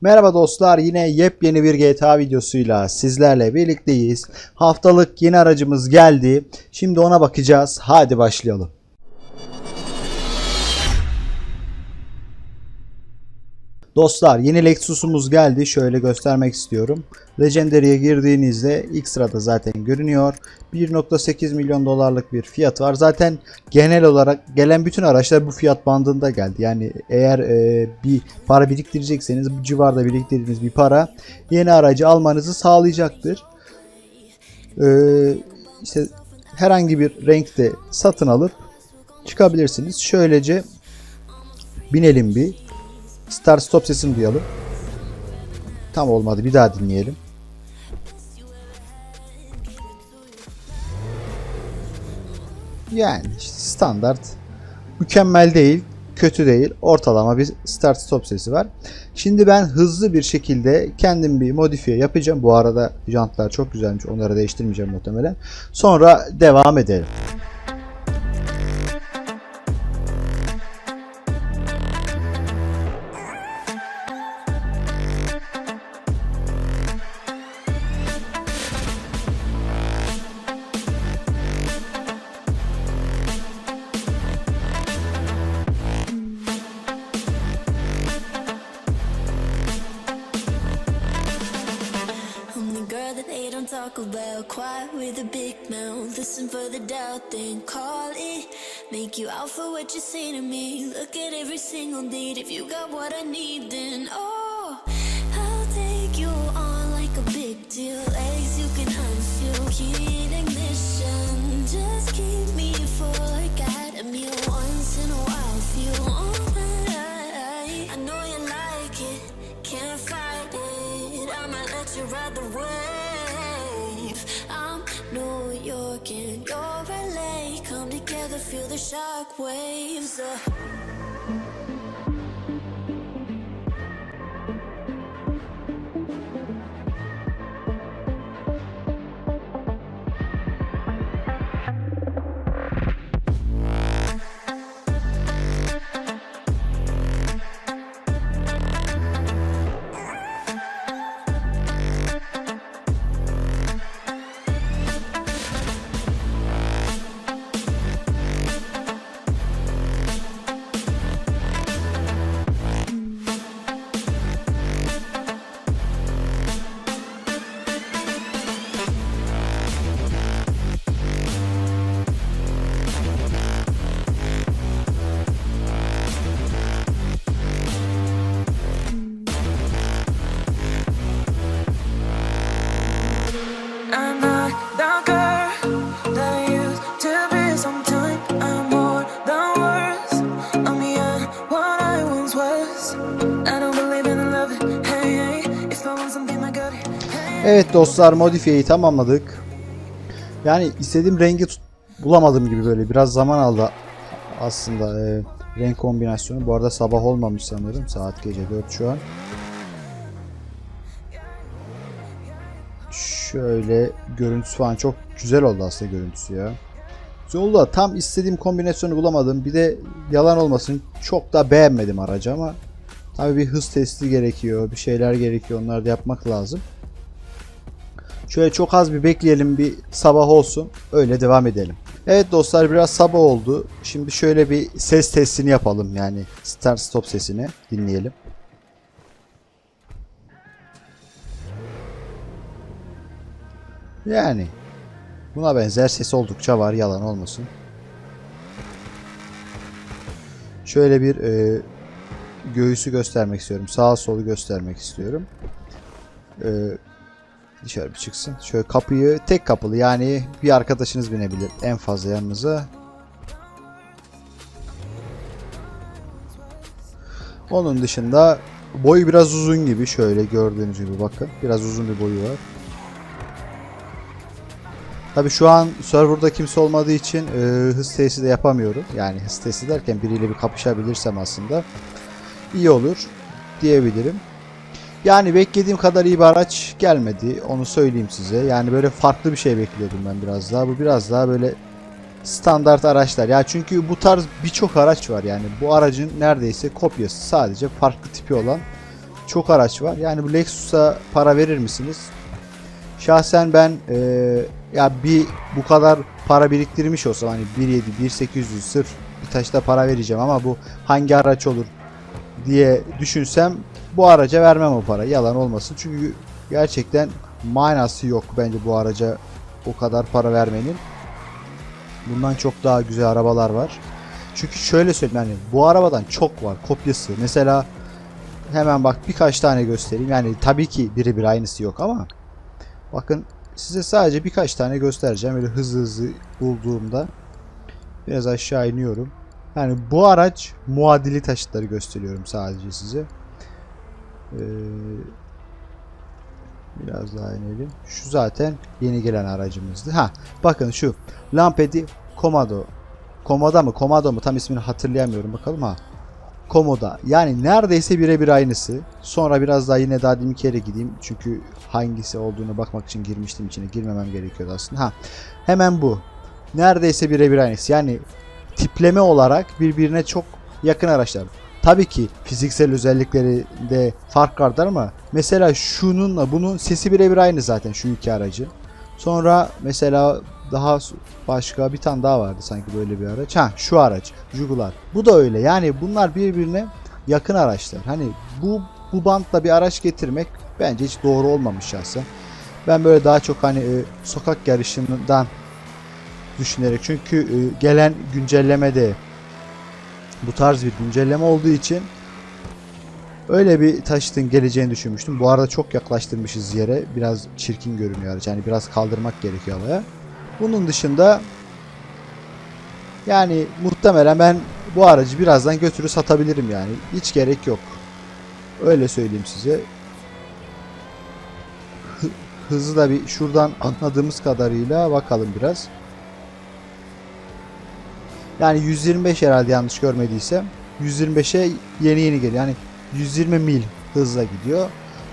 Merhaba dostlar yine yepyeni bir GTA videosuyla sizlerle birlikteyiz. Haftalık yeni aracımız geldi. Şimdi ona bakacağız. Hadi başlayalım. Dostlar yeni Lexus'umuz geldi. Şöyle göstermek istiyorum. Legendary'e girdiğinizde ilk sırada zaten görünüyor. 1.8 milyon dolarlık bir fiyat var. Zaten genel olarak gelen bütün araçlar bu fiyat bandında geldi. Yani eğer e, bir para biriktirecekseniz bu civarda biriktirdiğiniz bir para yeni aracı almanızı sağlayacaktır. E, işte herhangi bir renkte satın alıp çıkabilirsiniz. Şöylece binelim bir. Start stop sesini duyalım. Tam olmadı. Bir daha dinleyelim. Yani işte standart. Mükemmel değil, kötü değil. Ortalama bir start stop sesi var. Şimdi ben hızlı bir şekilde kendim bir modifiye yapacağım. Bu arada jantlar çok güzelmiş. Onları değiştirmeyeceğim muhtemelen. Sonra devam edelim. Talk about. Quiet with a big mouth. Listen for the doubt, then call it. Make you out for what you say to me. Look at every single date. If you got what I need, then oh, feel the shock waves. Uh. Evet dostlar modifiyeyi tamamladık. Yani istediğim rengi bulamadım gibi böyle biraz zaman aldı aslında e, renk kombinasyonu. Bu arada sabah olmamış sanırım. Saat gece 4 şu an. Şöyle görüntüsü falan çok güzel oldu aslında görüntüsü ya. Güzel oldu da tam istediğim kombinasyonu bulamadım. Bir de yalan olmasın çok da beğenmedim aracı ama tabii bir hız testi gerekiyor. Bir şeyler gerekiyor. Onları da yapmak lazım. Şöyle çok az bir bekleyelim bir sabah olsun. Öyle devam edelim. Evet dostlar biraz sabah oldu. Şimdi şöyle bir ses testini yapalım yani start stop sesini dinleyelim. Yani buna benzer ses oldukça var yalan olmasın. Şöyle bir e, göğüsü göstermek istiyorum. Sağa solu göstermek istiyorum. E, dışarı bir çıksın. Şöyle kapıyı tek kapılı yani bir arkadaşınız binebilir en fazla yanınıza. Onun dışında boyu biraz uzun gibi şöyle gördüğünüz gibi bakın. Biraz uzun bir boyu var. Tabi şu an serverda kimse olmadığı için e, hız testi de yapamıyorum. Yani hız testi derken biriyle bir kapışabilirsem aslında iyi olur diyebilirim. Yani beklediğim kadar iyi bir araç gelmedi. Onu söyleyeyim size. Yani böyle farklı bir şey bekliyordum ben biraz daha. Bu biraz daha böyle standart araçlar. Ya çünkü bu tarz birçok araç var yani. Bu aracın neredeyse kopyası. Sadece farklı tipi olan çok araç var. Yani bu Lexus'a para verir misiniz? Şahsen ben e, ya bir bu kadar para biriktirmiş olsam hani 1.7 1.800 sırf bir taşta para vereceğim ama bu hangi araç olur diye düşünsem bu araca vermem o para. Yalan olmasın. Çünkü gerçekten manası yok bence bu araca o kadar para vermenin. Bundan çok daha güzel arabalar var. Çünkü şöyle söyleyeyim yani bu arabadan çok var kopyası. Mesela hemen bak birkaç tane göstereyim. Yani tabii ki birebir aynısı yok ama bakın size sadece birkaç tane göstereceğim. Böyle hızlı hızlı bulduğumda biraz aşağı iniyorum. Yani bu araç muadili taşıtları gösteriyorum sadece size. Ee, biraz daha inelim. Şu zaten yeni gelen aracımızdı. Ha, bakın şu Lampedi Komodo. Komoda mı? Komodo mu? Tam ismini hatırlayamıyorum. Bakalım ha. Komoda. Yani neredeyse birebir aynısı. Sonra biraz daha yine daha bir kere gideyim. Çünkü hangisi olduğunu bakmak için girmiştim içine. Girmemem gerekiyordu aslında. Ha. Hemen bu. Neredeyse birebir aynısı. Yani tipleme olarak birbirine çok yakın araçlar. Tabii ki fiziksel özelliklerinde fark vardır ama mesela şununla bunun sesi birebir aynı zaten şu iki aracı. Sonra mesela daha başka bir tane daha vardı sanki böyle bir araç. Ha şu araç Jugular. Bu da öyle. Yani bunlar birbirine yakın araçlar. Hani bu bu bantla bir araç getirmek bence hiç doğru olmamış şahsen. Ben böyle daha çok hani e, sokak yarışından düşünerek çünkü e, gelen güncellemede bu tarz bir güncelleme olduğu için öyle bir taşıtın geleceğini düşünmüştüm. Bu arada çok yaklaştırmışız yere. Biraz çirkin görünüyor. Yani biraz kaldırmak gerekiyor havaya. Bunun dışında yani muhtemelen ben bu aracı birazdan götürü satabilirim yani. Hiç gerek yok. Öyle söyleyeyim size. Hı- Hızı da bir şuradan anladığımız kadarıyla bakalım biraz. Yani 125 herhalde yanlış görmediysem. 125'e yeni yeni geliyor. Yani 120 mil hızla gidiyor.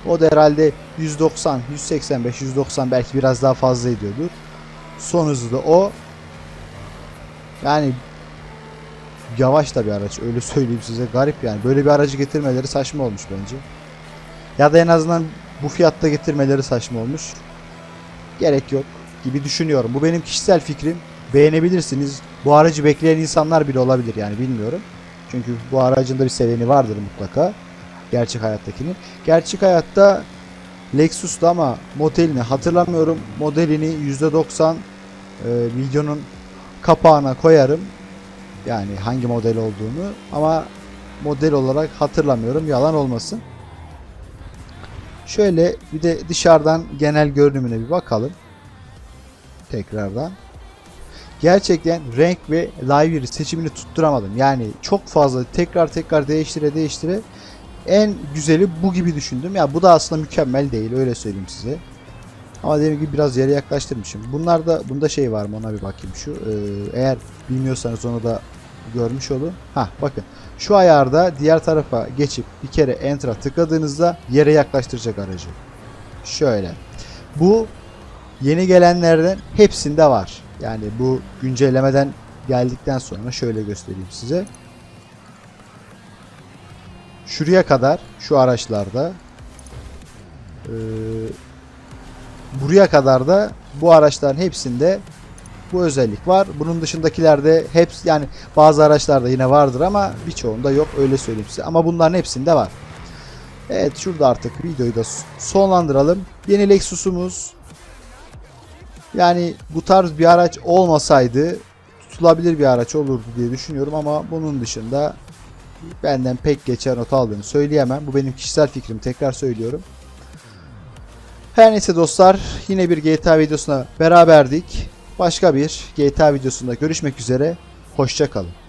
O da herhalde 190, 185, 190 belki biraz daha fazla ediyordur. Son hızı da o. Yani yavaş da bir araç öyle söyleyeyim size garip yani böyle bir aracı getirmeleri saçma olmuş bence. Ya da en azından bu fiyatta getirmeleri saçma olmuş. Gerek yok gibi düşünüyorum. Bu benim kişisel fikrim. Beğenebilirsiniz. Bu aracı bekleyen insanlar bile olabilir yani bilmiyorum. Çünkü bu aracın da bir seveni vardır mutlaka. Gerçek hayattakinin. Gerçek hayatta Lexus'ta ama modelini hatırlamıyorum. Modelini %90 e, videonun kapağına koyarım. Yani hangi model olduğunu ama model olarak hatırlamıyorum. Yalan olmasın. Şöyle bir de dışarıdan genel görünümüne bir bakalım. Tekrardan. Gerçekten renk ve livery seçimini tutturamadım. Yani çok fazla tekrar tekrar değiştire değiştire en güzeli bu gibi düşündüm. Ya bu da aslında mükemmel değil öyle söyleyeyim size. Ama dediğim gibi biraz yere yaklaştırmışım. Bunlarda bunda şey var mı ona bir bakayım şu. Ee, eğer bilmiyorsanız onu da görmüş olun. Ha bakın. Şu ayarda diğer tarafa geçip bir kere enter'a tıkladığınızda yere yaklaştıracak aracı. Şöyle. Bu yeni gelenlerden hepsinde var. Yani bu güncellemeden geldikten sonra şöyle göstereyim size. Şuraya kadar şu araçlarda eee, buraya kadar da bu araçların hepsinde bu özellik var. Bunun dışındakilerde hepsi yani bazı araçlarda yine vardır ama birçoğunda yok öyle söyleyeyim size. Ama bunların hepsinde var. Evet şurada artık videoyu da sonlandıralım. Yeni Lexus'umuz yani bu tarz bir araç olmasaydı tutulabilir bir araç olurdu diye düşünüyorum ama bunun dışında benden pek geçer not aldığını söyleyemem. Bu benim kişisel fikrim tekrar söylüyorum. Her neyse dostlar yine bir GTA videosuna beraberdik. Başka bir GTA videosunda görüşmek üzere. Hoşçakalın.